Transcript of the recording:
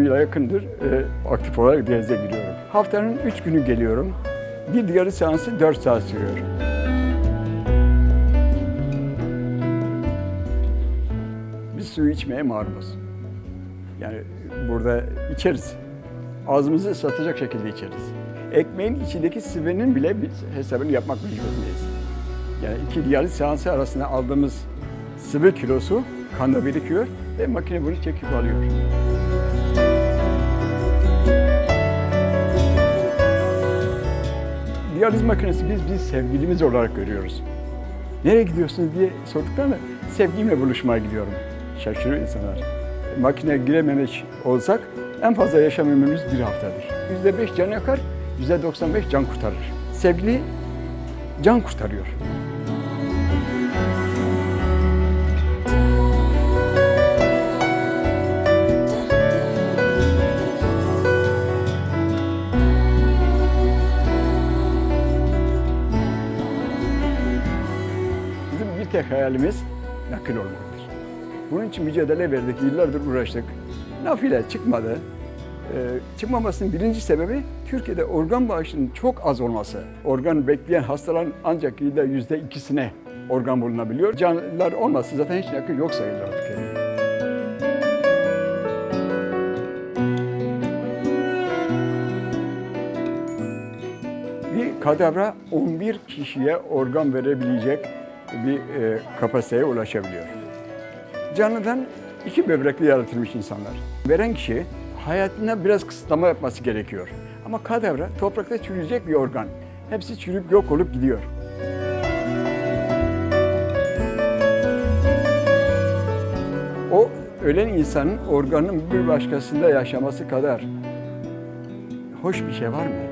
yıla yakındır e, aktif olarak diyalize giriyorum. Haftanın 3 günü geliyorum. Bir diyaliz seansı 4 saat sürüyor. Biz suyu içmeye maruz. Yani burada içeriz. Ağzımızı ıslatacak şekilde içeriz. Ekmeğin içindeki sıvının bile biz hesabını yapmak mecburundayız. Yani iki diyaliz seansı arasında aldığımız sıvı kilosu kanda birikiyor ve makine bunu çekip alıyor. Diyaliz makinesi biz biz sevgilimiz olarak görüyoruz. Nereye gidiyorsunuz diye sorduklarında sevgimle buluşmaya gidiyorum. Şaşırıyor insanlar. Makine girememiş olsak en fazla yaşam ömrümüz bir haftadır. Yüzde beş can yakar, yüzde 95 can kurtarır. Sevgili can kurtarıyor. Bir tek hayalimiz nakil olmaktır. Bunun için mücadele verdik, yıllardır uğraştık. Nafile çıkmadı. Ee, çıkmamasının birinci sebebi Türkiye'de organ bağışının çok az olması. Organ bekleyen hastaların ancak yılda yüzde ikisine organ bulunabiliyor. Canlılar olmasa zaten hiç nakil yok sayılır artık. yani. Bir kadavra 11 kişiye organ verebilecek bir e, kapasiteye ulaşabiliyor. Canlıdan iki böbrekli yaratılmış insanlar. Veren kişi hayatına biraz kısıtlama yapması gerekiyor. Ama kadavra toprakta çürüyecek bir organ. Hepsi çürüyüp yok olup gidiyor. O ölen insanın organının bir başkasında yaşaması kadar hoş bir şey var mı?